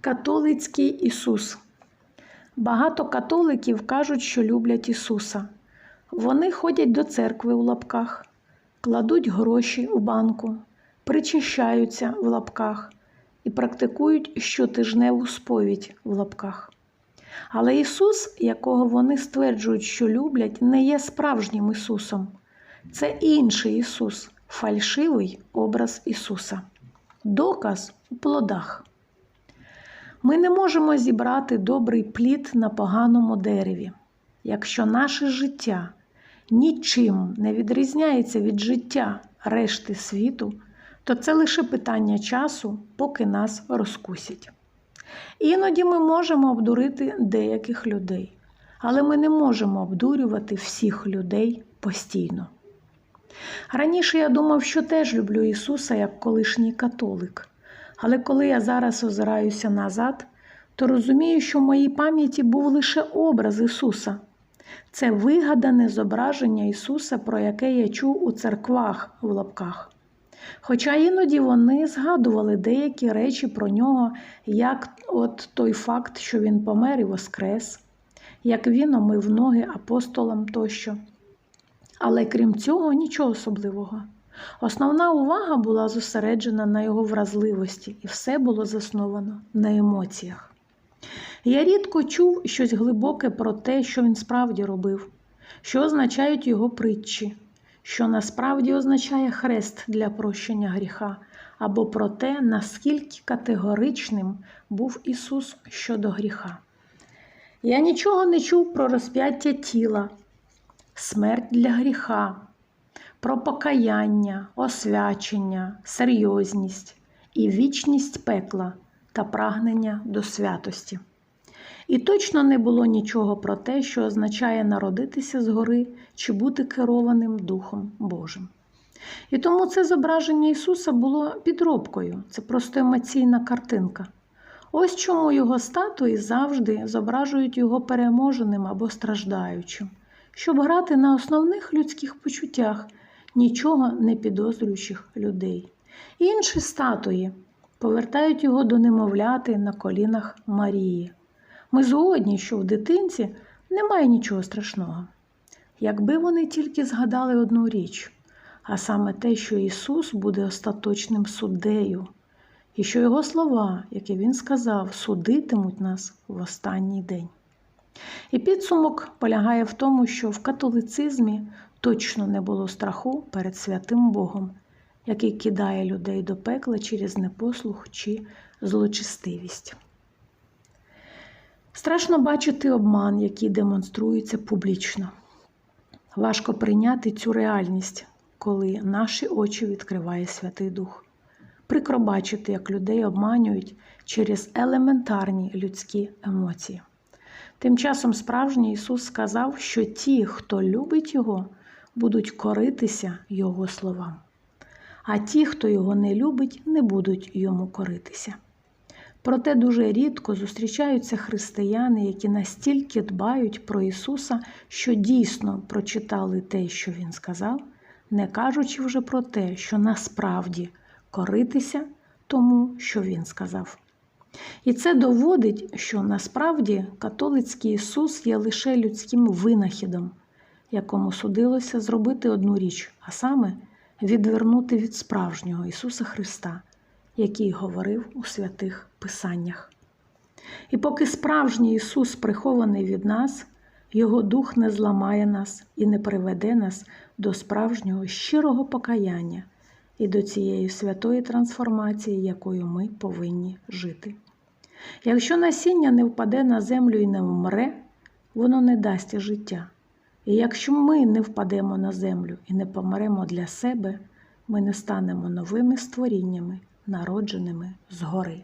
Католицький Ісус. Багато католиків кажуть, що люблять Ісуса. Вони ходять до церкви у лапках, кладуть гроші у банку, причащаються в лапках і практикують щотижневу сповідь в лапках. Але Ісус, якого вони стверджують, що люблять, не є справжнім Ісусом. Це інший Ісус, фальшивий образ Ісуса. Доказ у плодах. Ми не можемо зібрати добрий плід на поганому дереві. Якщо наше життя нічим не відрізняється від життя решти світу, то це лише питання часу, поки нас розкусять. Іноді ми можемо обдурити деяких людей, але ми не можемо обдурювати всіх людей постійно. Раніше я думав, що теж люблю Ісуса як колишній католик. Але коли я зараз озираюся назад, то розумію, що в моїй пам'яті був лише образ Ісуса. Це вигадане зображення Ісуса, про яке я чув у церквах в лапках. Хоча іноді вони згадували деякі речі про нього, як от той факт, що Він помер і воскрес, як він омив ноги апостолам тощо. Але крім цього, нічого особливого. Основна увага була зосереджена на його вразливості, і все було засновано на емоціях. Я рідко чув щось глибоке про те, що він справді робив, що означають його притчі, що насправді означає хрест для прощення гріха, або про те, наскільки категоричним був Ісус щодо гріха. Я нічого не чув про розп'яття тіла, смерть для гріха, про покаяння, освячення, серйозність і вічність пекла та прагнення до святості. І точно не було нічого про те, що означає народитися згори чи бути керованим Духом Божим. І тому це зображення Ісуса було підробкою, це просто емоційна картинка. Ось чому його статуї завжди зображують його переможеним або страждаючим, щоб грати на основних людських почуттях нічого не підозрюючих людей. Інші статуї повертають його до немовляти на колінах Марії. Ми згодні, що в дитинці немає нічого страшного. Якби вони тільки згадали одну річ, а саме те, що Ісус буде остаточним суддею, і що Його слова, які Він сказав, судитимуть нас в останній день. І підсумок полягає в тому, що в католицизмі точно не було страху перед святим Богом, який кидає людей до пекла через непослух чи злочистивість. Страшно бачити обман, який демонструється публічно. Важко прийняти цю реальність, коли наші очі відкриває Святий Дух. Прикро бачити, як людей обманюють через елементарні людські емоції. Тим часом справжній Ісус сказав, що ті, хто любить Його, будуть коритися Його словам, а ті, хто його не любить, не будуть йому коритися. Проте дуже рідко зустрічаються християни, які настільки дбають про Ісуса, що дійсно прочитали те, що Він сказав, не кажучи вже про те, що насправді коритися тому, що Він сказав. І це доводить, що насправді католицький Ісус є лише людським винахідом, якому судилося зробити одну річ, а саме відвернути від справжнього Ісуса Христа, який говорив у святих Писаннях. І поки справжній Ісус прихований від нас, Його Дух не зламає нас і не приведе нас до справжнього щирого покаяння і до цієї святої трансформації, якою ми повинні жити. Якщо насіння не впаде на землю і не вмре, воно не дасть життя. І якщо ми не впадемо на землю і не помремо для себе, ми не станемо новими створіннями, народженими згори.